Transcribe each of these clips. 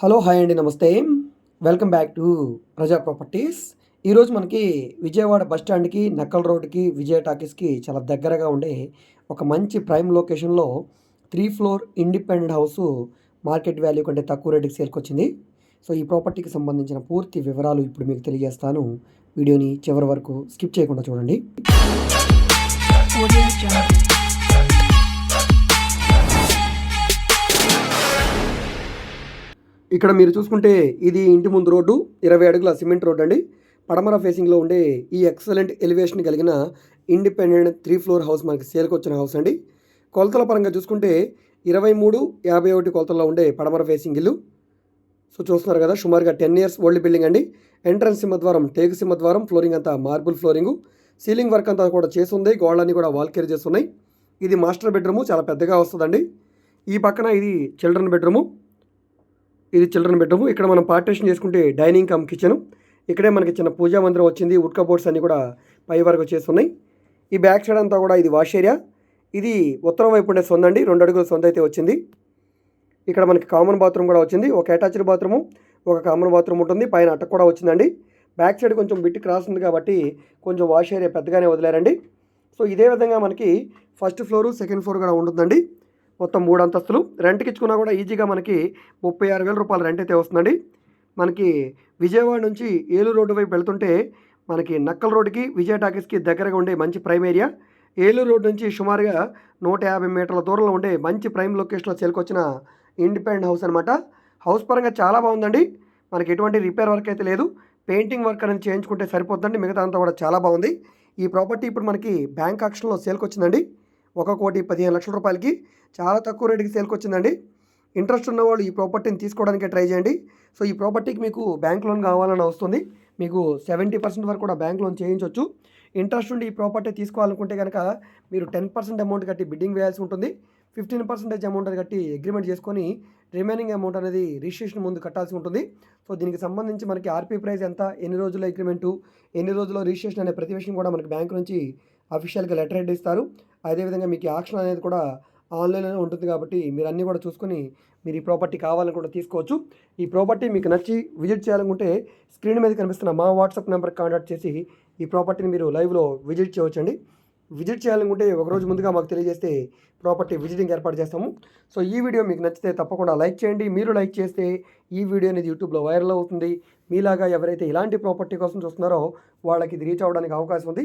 Hello hi అండి నమస్తే. Welcome back to Praja Properties. ఈరోజు మనకి విజయవాడ బస్ స్టాండ్కి నక్కల్ రోడ్కి విజయ టాకీస్కి చాలా దగ్గరగా ఉండే ఒక మంచి ప్రైమ్ లొకేషన్లో three floor independent house market value కంటే తక్కువ రేటుకి సేల్కి వచ్చింది సో ఈ ప్రాపర్టీకి సంబంధించిన పూర్తి వివరాలు ఇప్పుడు మీకు తెలియజేస్తాను. వీడియోని చివరి వరకు స్కిప్ చేయకుండా చూడండి. ఇక్కడ మీరు చూసుకుంటే ఇది ఇంటి ముందు రోడ్డు ఇరవై అడుగుల సిమెంట్ రోడ్ అండి. పడమర ఫేసింగ్లో ఉండే ఈ ఎక్సలెంట్ ఎలివేషన్ కలిగిన ఇండిపెండెంట్ త్రీ ఫ్లోర్ హౌస్ మనకి సేల్కి వచ్చిన హౌస్ అండి. కొలతల పరంగా చూసుకుంటే ఇరవై మూడు యాభై ఒకటి కొలతల్లో ఉండే పడమర ఫేసింగ్ ఇల్లు. సో చూస్తున్నారు కదా సుమారుగా టెన్ ఇయర్స్ ఓల్డ్ బిల్డింగ్ అండి. ఎంట్రన్స్ సింహద్వారం టేకు సింహద్వారం ఫ్లోరింగ్ అంతా మార్బుల్ ఫ్లోరింగు సీలింగ్ వర్క్ అంతా కూడా చేస్తుంది గోడలన్నీ కూడా వాల్ కేర్ చేస్తున్నాయి. ఇది మాస్టర్ బెడ్రూము చాలా పెద్దగా వస్తుందండి. ఈ పక్కన ఇది చిల్డ్రన్ బెడ్రూము ఇది చిల్డ్రన్ బెడ్రూమ్. ఇక్కడ మనం పార్టీషన్ చేసుకుంటే డైనింగ్ కమ్ కిచెన్. ఇక్కడే మనకి చిన్న పూజా మందిరం వచ్చింది. ఉడ్ బోర్డ్స్ అన్నీ కూడా పై వరకు చేస్తున్నాయి. ఈ బ్యాక్ సైడ్ అంతా కూడా ఇది వాష్ ఏరియా. ఇది ఉత్తరం వైపు ఉండే సొంత అండి. రెండు అడుగుల సొంత అయితే వచ్చింది. ఇక్కడ మనకి కామన్ బాత్రూమ్ కూడా వచ్చింది. ఒక అటాచ్డ్ బాత్రూము ఒక కామన్ బాత్రూమ్ ఉంటుంది. పైన అట్ట కూడా వచ్చిందండి. బ్యాక్ సైడ్ కొంచెం బిట్ క్రాస్ ఉంది కాబట్టి కొంచెం వాష్ ఏరియా పెద్దగానే వదిలేరండి. సో ఇదే విధంగా మనకి ఫస్ట్ ఫ్లోరు సెకండ్ ఫ్లోర్ కూడా ఉంటుందండి. మొత్తం మూడు అంతస్తులు. రెంట్కి ఇచ్చుకున్నా కూడా ఈజీగా మనకి ముప్పై ఆరు వేల రూపాయలు రెంట్ అయితే వస్తుందండి. మనకి విజయవాడ నుంచి ఏలూరు రోడ్డు వైపు వెళ్తుంటే మనకి నక్కల్ రోడ్డుకి విజయ టాకీస్కి దగ్గరగా ఉండే మంచి ప్రైమ్ ఏరియా ఏలూరు రోడ్ నుంచి సుమారుగా నూట యాభై మీటర్ల దూరంలో ఉండే మంచి ప్రైమ్ లొకేషన్లో చేరుకొచ్చిన ఇండిపెండెంట్ హౌస్ అనమాట హౌస్ పరంగా చాలా బాగుందండి. మనకి ఎటువంటి రిపేర్ వర్క్ అయితే లేదు. పెయింటింగ్ వర్క్ అనేది చేయించుకుంటే సరిపోతుందండి. మిగతా అంతా కూడా చాలా బాగుంది. ఈ ప్రాపర్టీ ఇప్పుడు మనకి బ్యాంక్ ఆక్షన్లో సేల్కి వచ్చిందండి. ఒక కోటి పదిహేను లక్షల రూపాయలకి చాలా తక్కువ రేటుకి సేల్కి వచ్చిందండి. ఇంట్రెస్ట్ ఉన్నవాళ్ళు ఈ ప్రాపర్టీని తీసుకోవడానికి ట్రై చేయండి. సో ఈ ప్రాపర్టీకి మీకు బ్యాంక్ లోన్ కావాలని వస్తుంది. మీకు సెవెంటీ పర్సెంట్ వరకు కూడా బ్యాంక్ లోన్ చేయించవచ్చు ఇంట్రెస్ట్ ఉండి ఈ ప్రాపర్టీ తీసుకోవాలనుకుంటే కనుక మీరు టెన్ పర్సెంట్ అమౌంట్ కట్టి బిడ్డింగ్ వేయాల్సి ఉంటుంది. ఫిఫ్టీన్ పర్సెంటేజ్ అమౌంట్ అది కట్టి అగ్రిమెంట్ చేసుకొని రిమైనింగ్ అమౌంట్ అనేది రిజిస్ట్రేషన్ ముందు కట్టాల్సి ఉంటుంది. సో దీనికి సంబంధించి మనకి ఆర్పీ ప్రైస్ ఎంత ఎన్ని రోజుల అగ్రిమెంటు ఎన్ని రోజుల్లో రిజిస్ట్రేషన్ అనే ప్రతి విషయం కూడా మనకి బ్యాంక్ నుంచి అఫీషియల్గా లెటర్ హెడ్ ఇస్తారు. అదేవిధంగా మీకు యాక్షన్ అనేది కూడా ఆన్లైన్లోనే ఉంటుంది కాబట్టి మీరు అన్నీ కూడా చూసుకొని మీరు ఈ ప్రాపర్టీ కావాలని కూడా తీసుకోవచ్చు. ఈ ప్రాపర్టీ మీకు నచ్చి విజిట్ చేయాలనుకుంటే స్క్రీన్ మీద కనిపిస్తున్న మా వాట్సాప్ నెంబర్కి కాంటాక్ట్ చేసి ఈ ప్రాపర్టీని మీరు లైవ్లో విజిట్ చేయవచ్చండి. విజిట్ చేయాలనుకుంటే ఒక రోజు ముందుగా మాకు తెలియజేస్తే ప్రాపర్టీ విజిటింగ్ ఏర్పాటు చేస్తాము. సో ఈ వీడియో మీకు నచ్చితే తప్పకుండా లైక్ చేయండి. మీరు లైక్ చేస్తే ఈ వీడియో అనేది యూట్యూబ్లో వైరల్ అవుతుంది. మీలాగా ఎవరైతే ఇలాంటి ప్రాపర్టీ కోసం చూస్తున్నారో వాళ్ళకి ఇది రీచ్ అవ్వడానికి అవకాశం ఉంది.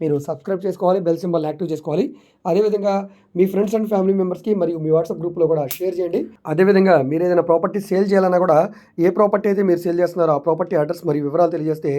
మీరు సబ్స్క్రైబ్ చేసుకోవాలి బెల్ సింబల్ యాక్టివ్ చేసుకోవాలి. అదేవిధంగా మీ ఫ్రెండ్స్ అండ్ ఫ్యామిలీ మెంబర్స్కి మరియు మీ వాట్సాప్ గ్రూప్లో కూడా షేర్ చేయండి. అదేవిధంగా మీరు ఏదైనా ప్రాపర్టీ సేల్ చేయాలన్నా కూడా ఏ ప్రాపర్టీ అయితే మీరు సేల్ చేస్తున్నారో ఆ ప్రాపర్టీ అడ్రస్ మరియు వివరాలు తెలియజేస్తే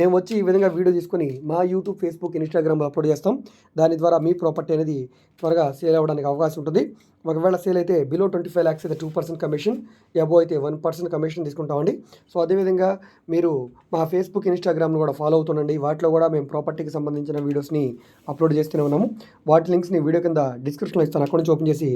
మేము వచ్చి ఈ విధంగా వీడియో తీసుకొని మా యూట్యూబ్ ఫేస్బుక్ ఇన్స్టాగ్రామ్లో అప్లోడ్ చేస్తాం. దాని ద్వారా మీ ప్రాపర్టీ అనేది త్వరగా సేల్ అవ్వడానికి అవకాశం ఉంటుంది. ఒకవేళ సేల్ అయితే బిలో ట్వంటీ ఫైవ్ ల్యాక్స్ అయితే టూ పర్సెంట్ కమిషన్ ఎబో అయితే వన్ పర్సెంట్ కమిషన్ తీసుకుంటామండి. సో అదేవిధంగా మీరు మా ఫేస్బుక్ ఇన్స్టాగ్రామ్ను కూడా ఫాలో అవుతుండండి. వాటిలో కూడా మేము ప్రాపర్టీకి సంబంధించిన వీడియోస్ని అప్లోడ్ చేస్తూనే ఉన్నాము. వాటి లింక్స్ని వీడియో కింద డిస్క్రిప్షన్లో ఇస్తాను. అక్కడి నుంచి ఓపెన్ చేసి